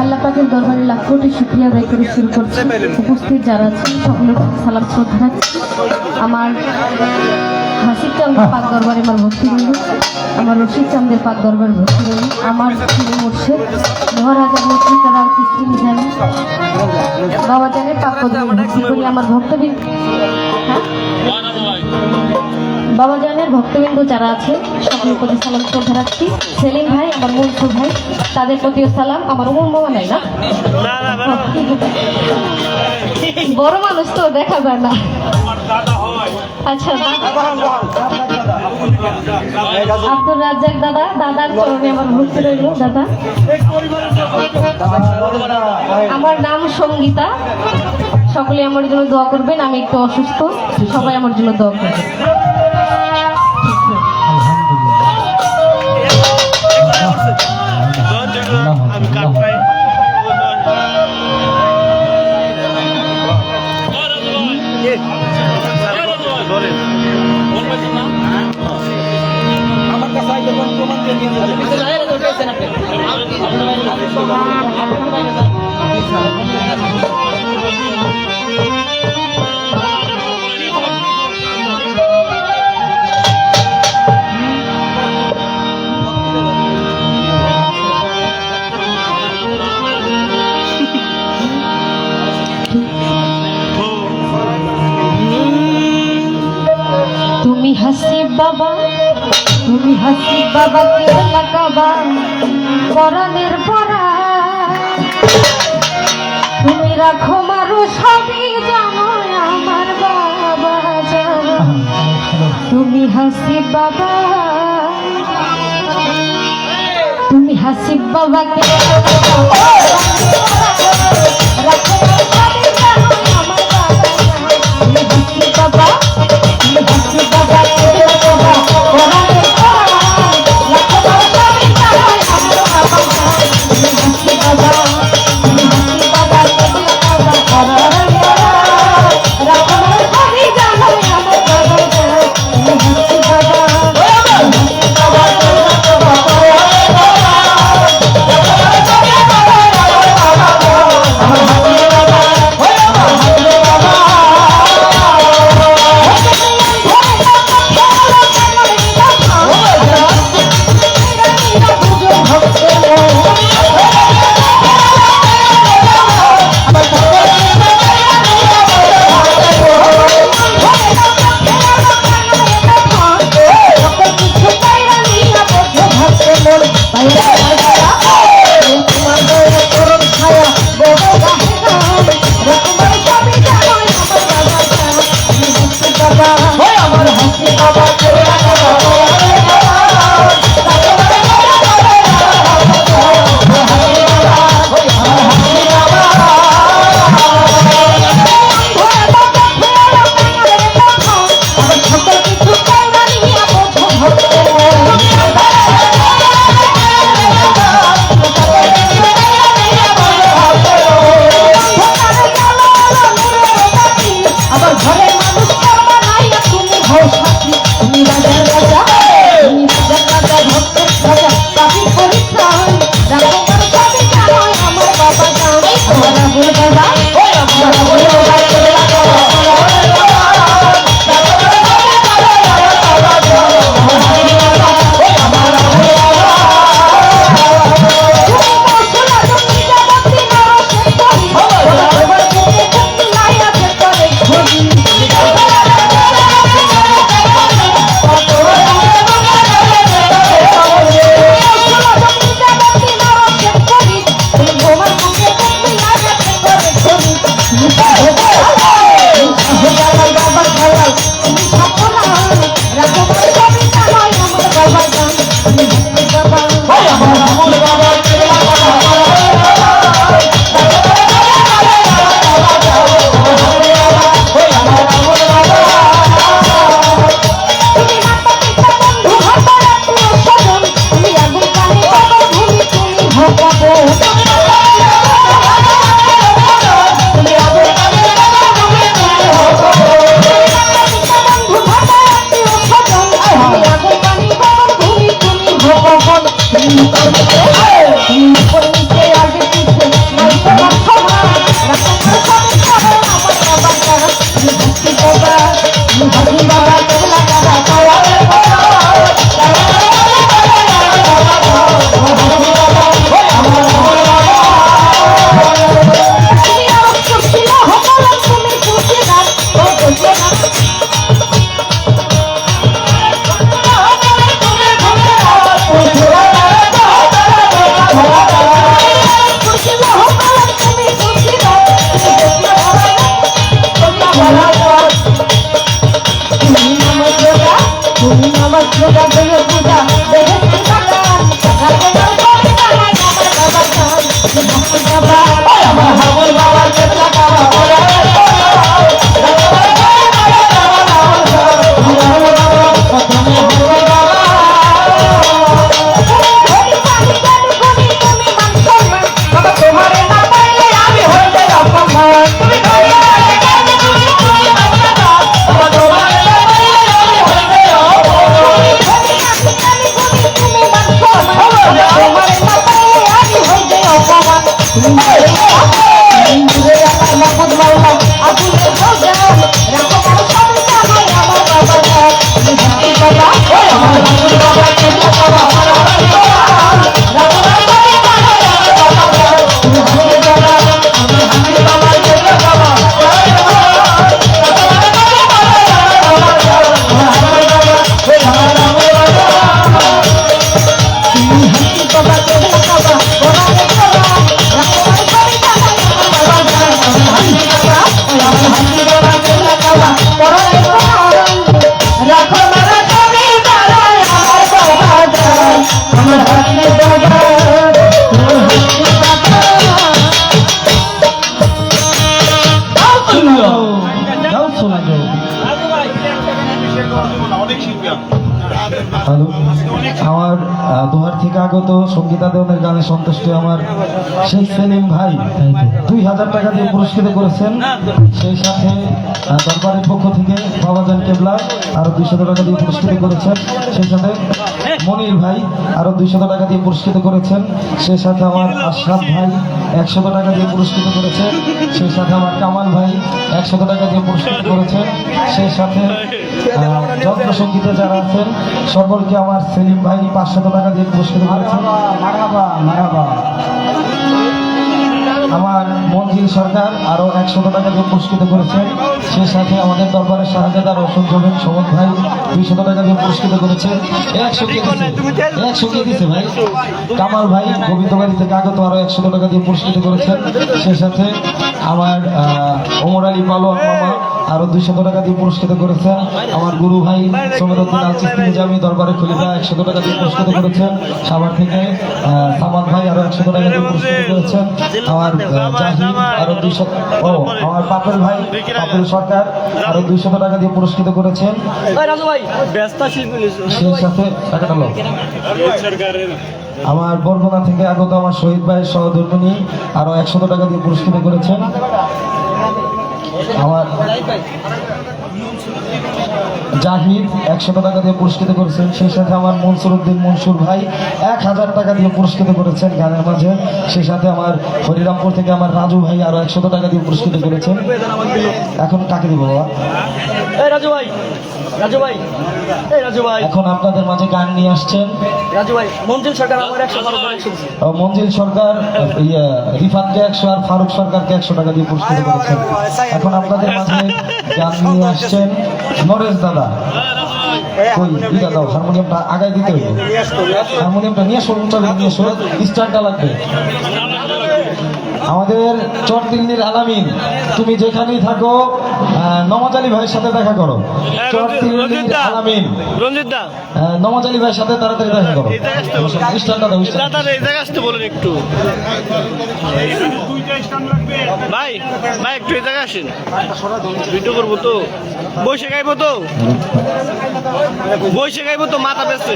আল্লাহ পাকের দরবারে লাখ কোটি শুক্রিয়া আদায় করে শুরু করছি। উপস্থিত যারা আছেন সকলের সালাম শ্রদ্ধা। আমার হাসির চান্দের পাক দরবারে আমার ভক্তিবন্ধু আমার রশিদ চান্দের পাক দরবার ভক্তিবন্ধু আমার প্রিয় মুর্শেদ মহারাজা মন্ত্রিকারা কৃষ্টি জানি বাবা জানের পাক ভক্তি করি আমার ভক্তবৃন্দ। হ্যাঁ? বাবা জানের ভক্তবৃন্দ যারা আছে সকলের প্রতি সালাম শ্রদ্ধা রাখছি। সেলিম ভাই আমার মনসু ভাই তাদের প্রতিও সালাম। আমার উমর মামা নাই না? বড় মানুষ তো দেখা যায় না। আচ্ছা আব্দুল রাজ্জাক দাদা দাদার চরণে আমার ভক্তি রইল দাদা। আমার নাম সঙ্গীতা। সকলে আমার জন্য দোয়া করবেন আমি একটু অসুস্থ সবাই আমার জন্য দোয়া করবেন। কোন হাসি বাবা কে লাগাবা পরাণের পরা তুমি রাখো মারো সবই জানো বাবা। তুমি হাসি বাবা। তুমি হাসি বাবা I'm রাখো শেখ সেলিম ভাই দুই হাজার টাকা দিয়ে পুরস্কৃত করেছেন। সেই সাথে দরবারের পক্ষ থেকে বাবাজান কেবলা আরও দুইশত টাকা দিয়ে পুরস্কৃত করেছেন। সেই সাথে মনির ভাই আরও দুইশত টাকা দিয়ে পুরস্কৃত করেছেন। সেই সাথে আমার আশরাফ ভাই একশত টাকা দিয়ে পুরস্কৃত করেছেন। সেই সাথে আমার কামাল ভাই একশত টাকা দিয়ে পুরস্কৃত করেছেন। সেই সাথে আহ, যন্ত্র সঙ্গীতে যারা আছেন সকলকে আমার সেলিম ভাই পাঁচশত টাকা দিয়ে পুরস্কৃত করেছেন। মারাবা মারাবা। আমার মঞ্জিল সরকার আরও একশত টাকা দিয়ে পুরস্কৃত করেছেন সেই সাথে আমাদের দরবারের শাহজাদার অশোক জমিন সমত ভাই দুইশত টাকা দিয়ে পুরস্কৃত করেছেন একশো একশো কে ভাই? কামাল ভাই গোবিন্দবাড়ি থেকে আগত আরও একশত টাকা দিয়ে পুরস্কৃত করেছেন সেই সাথে আমার ওমর আলী পালোয়ান মামা আরও দুইশত টাকা দিয়ে পুরস্কৃত করেছেন আমার গুরু ভাই সমেরুদ্দিন আল চিস্তি নিজামী দরবারে খলিফা একশত টাকা দিয়ে পুরস্কৃত করেছেন সাভার থেকে সামাদ ভাই আরও একশত টাকা দিয়ে পুরস্কৃত করেছেন আমার আরও দুইশো ও আমার পাপেল ভাই পাপেল সরকার আরও দুইশত টাকা দিয়ে পুরস্কৃত করেছেন। সেই সাথে আমার বরগুনা থেকে আগত আমার শহীদ ভাইয়ের সহধর্মিনী আরও একশত টাকা দিয়ে পুরস্কৃত করেছেন। আমার জাহিদ একশো টাকা দিয়ে পুরস্কৃত করেছেন। সেই সাথে আমার মনসুর উদ্দিন মনসুর ভাই এক হাজার টাকা দিয়ে পুরস্কৃত করেছেন গানের মাঝে। সেই সাথে আমার হরিরামপুর থেকে আমার রাজু ভাই আরও একশো টাকা দিয়ে পুরস্কৃত করেছেন। এখন কাকে দিব বাবা? রাজু ভাই। রাজু ভাই। এই রাজু ভাই। এখন আপনাদের মাঝে গান নিয়ে আসছেন। রাজু ভাই মঞ্জিল সরকার আমার একশো বারো একশো শুনছি। মঞ্জিল সরকার ইয়া রিফাতকে একশো আর ফারুক সরকারকে একশো টাকা দিয়ে পুরস্কৃত করেছেন। এখন আপনাদের মাঝে গান নিয়ে আসছেন নরেশ দাদা। ইটা দাও হারমোনিয়ামটা আগায় দিতে হইবে হারমোনিয়ামটা নিয়ে আসো নিয়ে আসো। স্টারটা লাগবে। আমাদের আলামিন তুমি যেখানেই থাকো নমাজ আলী ভাইয়ের সাথে দেখা করো। চর দিল্লির আলামিন। রঞ্জিত দা। আহ, নওয়াজ আলী ভাইয়ের সাথে তাড়াতাড়ি দেখা করো। একটু। ভাই ভাই একটু এই জায়গায় আসেন। ভিডিও করব তো। বসে গাইবো তো। বসে গাইবো তো মাথা পেছে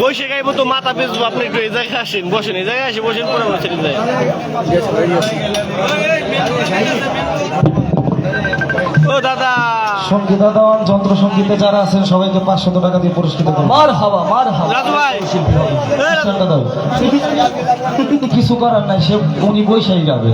বসে গাইবো তো মাথা পেঁচবো আপনি একটু এই জায়গায় আসেন বসেন এই জায়গায় আসে বসেন পরে বসে যায় ও দাদা। সঙ্গীতা দেওয়ান যন্ত্র সঙ্গীতে যারা আছেন সবাইকে পাঁচশত টাকা দিয়ে পুরস্কৃত করুন। মার হাওয়া মার হাওয়া। কিছু করার নাই সে উনি বৈশাই গাবে।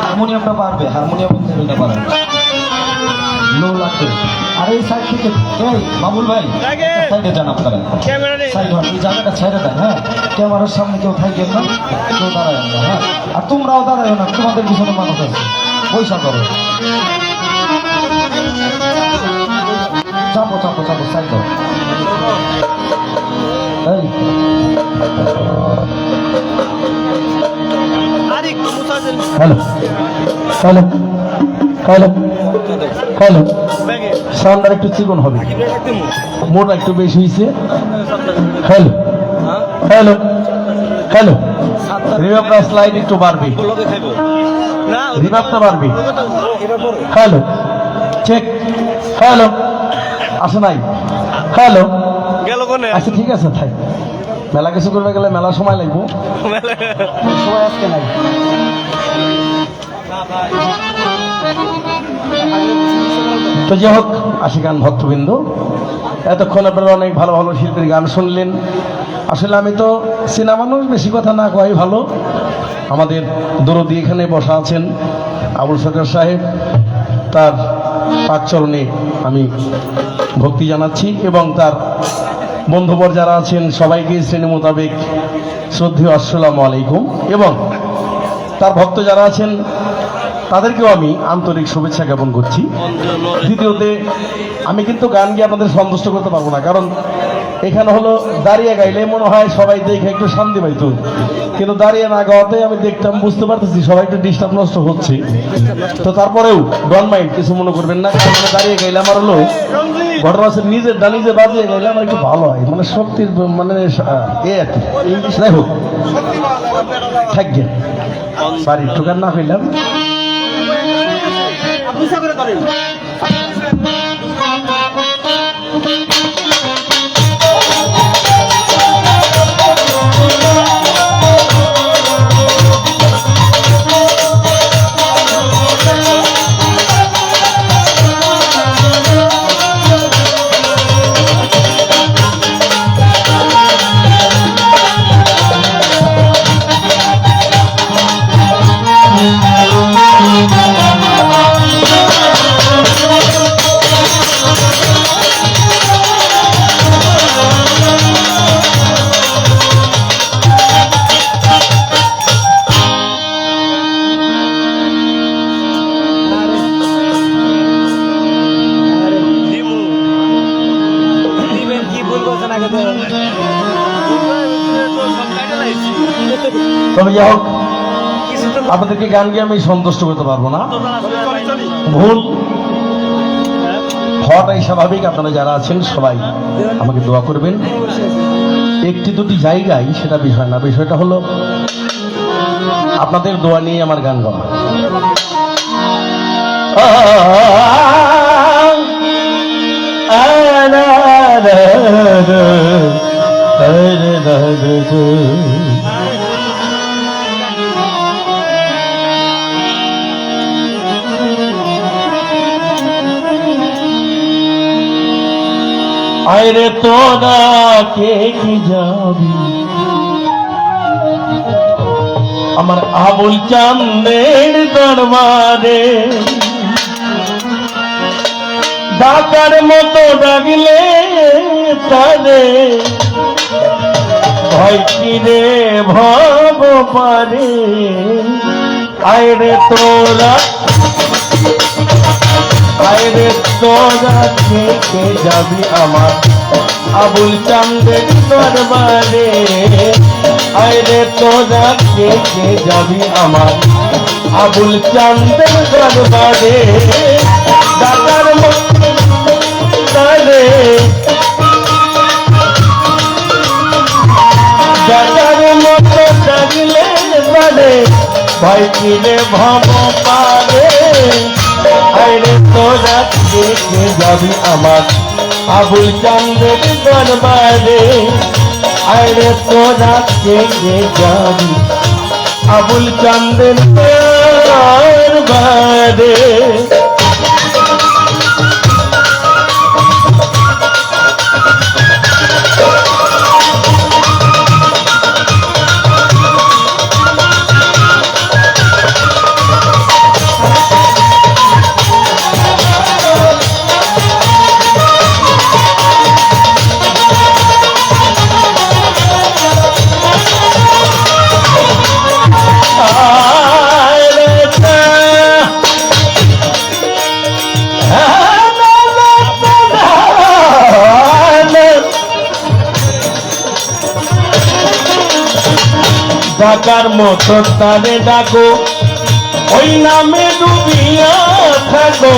হারমোনিয়ামটা পারবে হারমোনিয়াম লেভেলটা পারবে লো লাগবে। আর এই সাইড থেকে এই বাবুল ভাই সাইডে যান আপনারা। সাইড হন এই জায়গাটা ছেড়ে দেন হ্যাঁ? ক্যামেরার সামনে কেউ থাকবেন না কেউ দাঁড়ায় না হ্যাঁ? আর তোমরাও দাঁড়ায় না তোমাদের পিছনে মানুষ আছে। পয়সা করো। চাপো চাপো চাপো সাইড এই। হ্যালো হ্যালো হ্যালো হ্যালো সাউন্ডার একটু চিকন হবে। মোটা একটু বেশি হয়েছে হ্যালো হ্যালো হ্যালো রিভাবটা স্লাইড একটু বাড়বে। লগে খাইবো না রিভাবটা বাড়বে এবার পরে হ্যালো চেক হ্যালো আসে নাই। হ্যালো গেল কোনে? আচ্ছা ঠিক আছে থাই মেলা কিছু করবে গেলে মেলা সময় লাগবো। সময় আজকে নাই। তো যাই হোক আশিকান ভক্তবৃন্দ। এতক্ষণ আপনারা অনেক ভালো ভালো শিল্পীর গান শুনলেন। আসলে আমি তো সিনেমা মানুষ বেশি কথা না কয় ভালো। আমাদের দরদি এখানে বসা আছেন আবুল সরকার সাহেব। তার পাকচরণে আমি ভক্তি জানাচ্ছি এবং তার বন্ধুবর যারা আছেন, সবাইকে শ্রেণি মোতাবেক শ্রদ্ধেয় আসসালামু আলাইকুম। এবং তার ভক্ত যারা আছেন, তাদেরকেও আমি আন্তরিক শুভেচ্ছা জ্ঞাপন করছি। দ্বিতীয়তে, আমি কিন্তু গান গিয়ে আপনাদের সন্তুষ্ট করতে পারব না, কারণ এখানে হলো দাঁড়িয়ে গাইলে মনে হয় সবাই দেখে একটু শান্তি পাইতো। কিন্তু দাঁড়িয়ে না গাওয়াতে আমি দেখতাম বুঝতে পারতেছি সবাই একটু ডিস্টার্ব নষ্ট হচ্ছে তো তারপরেও ডন মাইন্ড কিছু মনে করবেন না কারণ দাঁড়িয়ে গাইলে আমার হলো ঘটনা নিজের ডা নিজে বাজিয়ে গেলে আমার একটু ভালো হয় মানে শক্তির মানে এ আর কি যাই হোক থাকবে বাড়ির ঠোকার না হইলাম হোক আপনাদেরকে গান গিয়ে আমি সন্তুষ্ট করতে পারব না ভুল হওয়াটাই স্বাভাবিক আপনারা যারা আছেন সবাই আমাকে দোয়া করবেন একটি দুটি জায়গায় সেটা বিষয় না বিষয়টা হলো আপনাদের দোয়া নিয়ে আমার গান গাওয়া আরে তোরা কে কি যাবি? আমার আবুল চান্দের দরবারে ডাকার মতো ডাকলে তারে। ভয় কিরে ভব পারে আয়রে তোরা আয়রে তোরা কে কে যাবি আমার। আবুল চান্দের দরবারে আয়রে তোরা কে কে যাবি আমার। আবুল চান্দের দরবারে ডাকার মতো ডাকার মতো ডাকলে পারে ভাই কিনে ভব পারে। আইরে তোরা দেখে যাবি আমার? আবুল চান্দের দরবারে আইরে তোরা দেখে যাবি আবুল চান্দের দরবারে ডাকার মতো তারে ডাকো। ওই নামে ডুবিয়া থাকো।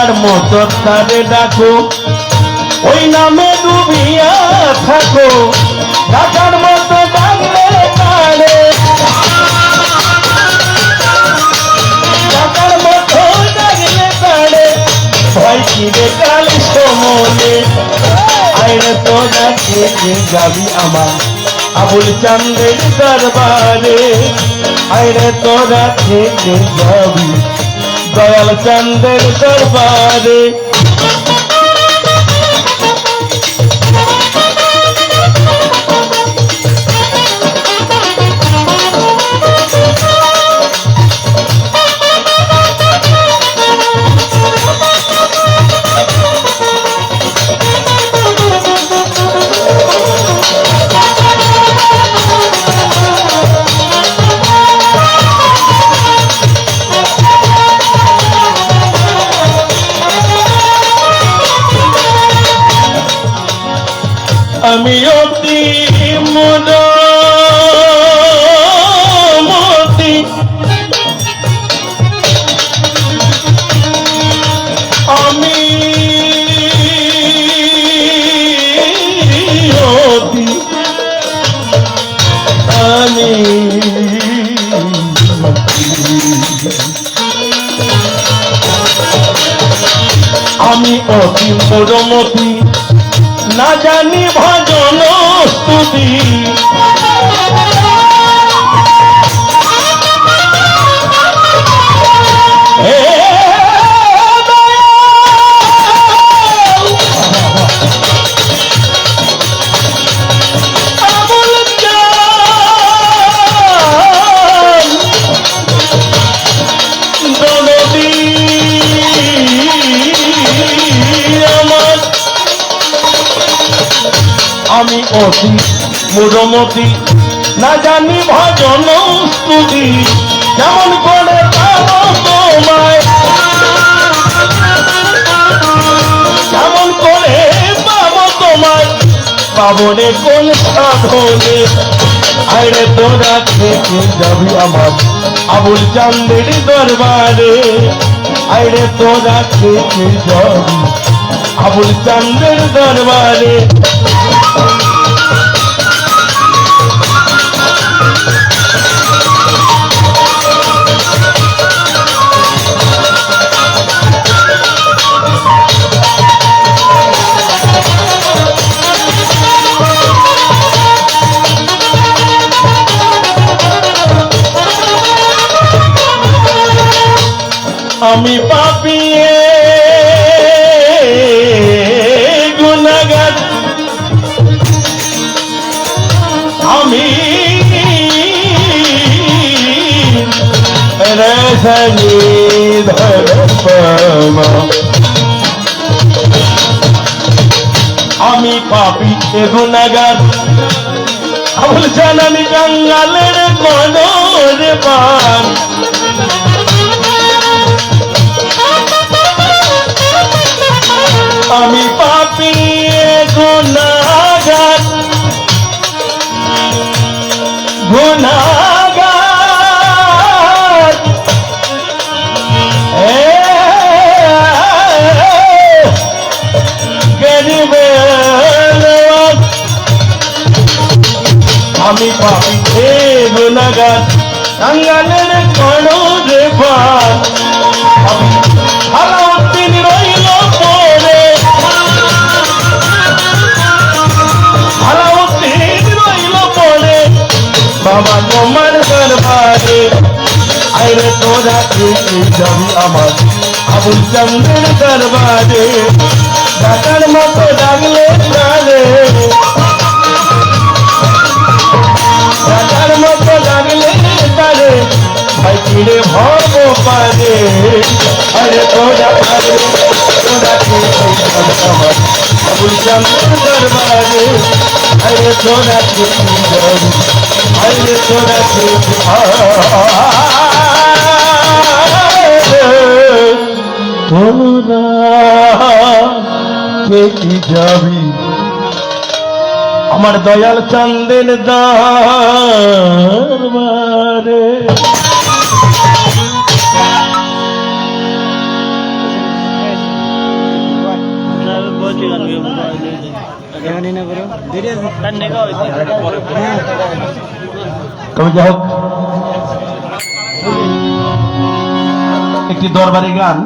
ডাকার মতো তারে ডাকো। ওই নামে ডুবিয়া থাকো। ডাকার মতো তারে। তারে। যাবি আমার। আবুল চান্দের দরবারে। আইরে তোরা থেকে যাবি। দয়াল চন্দ্রের দরবারে। আমি অতি মতি আমি অতি আমি আমি অতি মরমতি না জানি ভজন আমি অতি মুরমতি না জানি ভজন স্তুতি, কেমন করে পাবো কেমন করে পাবো তোমায়। পাবো রে কোন সাধনে? আইরে তোরা থেকে যাবি আমার আবুল চান্দের দরবারে। আইরে তোরা থেকে যাবি আবুল চান্দের দরবারে। আমি পাপিয়ে গুণাগার। আমি রসনি আমি পাপি এ গুণাগার। আমল জানানি গঙ্গালের মনোর পান আমি পাপি গুণাগার। গুণাগার। গরিবে আমি পাপি গুণাগার। গঙ্গানের কণ রে আইরে তোরা কে যাবি আমার। আবুল চন্দ্রের দরবারে ডাকার মতো ডাকলে প্রাণে। ডাকার মতো ডাকলে তারে ভাই কিরে ভব পারে। আরে তোরা পারে, তোরা যাবি আমার। আবুল চন্দ্রের দরবারে আরে তোরা যাবি আরে তোরা কে তোরা কে কি যাবি আমার দয়াল চান্দের দরবারে। তবে যাই হোক, একটি দরবারি গান।